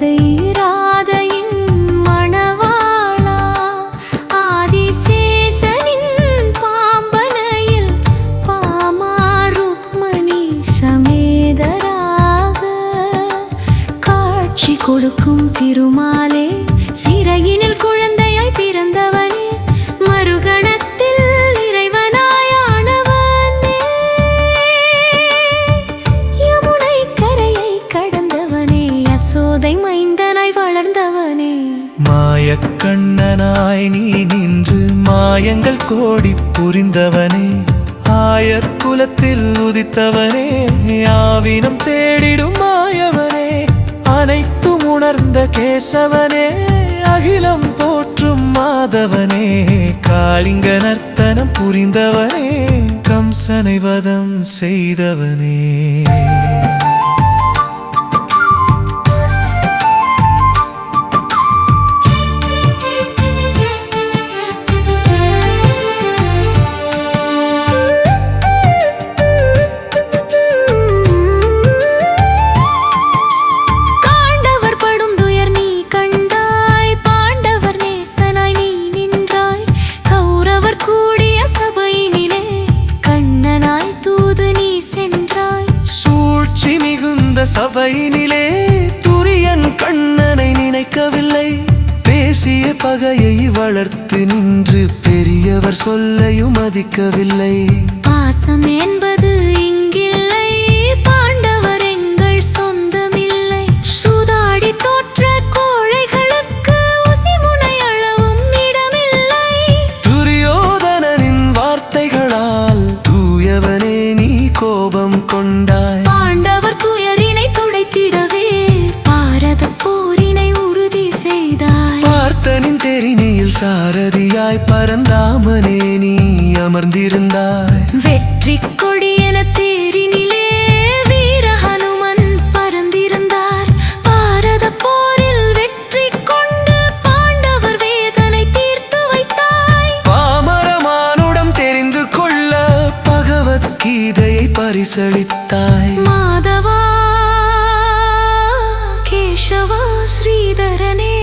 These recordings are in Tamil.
ராதை ராதையின் மணவாளா ஆதிசேசனின் பாம்பனையில் பாமாருக்மணி சமேதராக. காட்சி கொடுக்கும் திருமாலே சிறையினில் குழந்தையாய் பிறந்தவர் மாயக்கண்ணனாய் வளர்ந்தவனே. மாயக்கண்ணனாய் நீ நின்று மாயங்கள் கோடி புரிந்தவனே. ஆயர் குலத்தில் உதித்தவனே யாவினம் தேடிடும் மாயவனே. அனைத்தும் உணர்ந்த கேசவனே அகிலம் போற்றும் மாதவனே. காளிங்க நர்த்தனம் புரிந்தவனே கம்சனை வதம் செய்தவனே. சபையினிலே துரியன் கண்ணனை நினைக்கவில்லை. பேசிய பகையை வளர்த்து நின்று பெரியவர் சொல்லையும் மதிக்கவில்லை. பாசம் என்பது இங்கில்லை பாண்டவர் எங்கள் சொந்தமில்லை. சூதாடி தோற்ற கோழைகளுக்கு உசிமுனை அளவும் இடமில்லை. துரியோதனனின் வார்த்தைகளால் தூயவனே நீ கோபம் கொண்டாய். சாரதியாய் பரந்தாமனே நீ அமர்ந்திருந்தாய். வெற்றி கொடி என தேரினிலே வீர ஹனுமன் பறந்திருந்தார் பாரத போரில் வெற்றி கொண்டு பாண்டவர் வேதனை தீர்த்து வைத்தாய். பாமரமானுடம் தெரிந்து கொள்ள பகவத்கீதையை பரிசளித்தாய். மாதவா கேசவா ஸ்ரீதரனே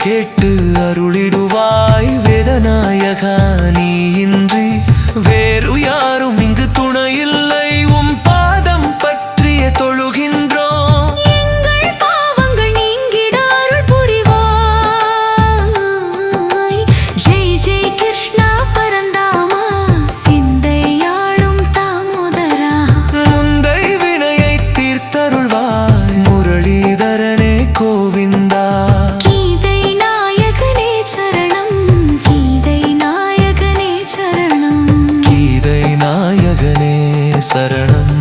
கேட்டு அருளிடுவாய் வேதநாயகா நீ இன்றி வேறு யாரும் சரணம்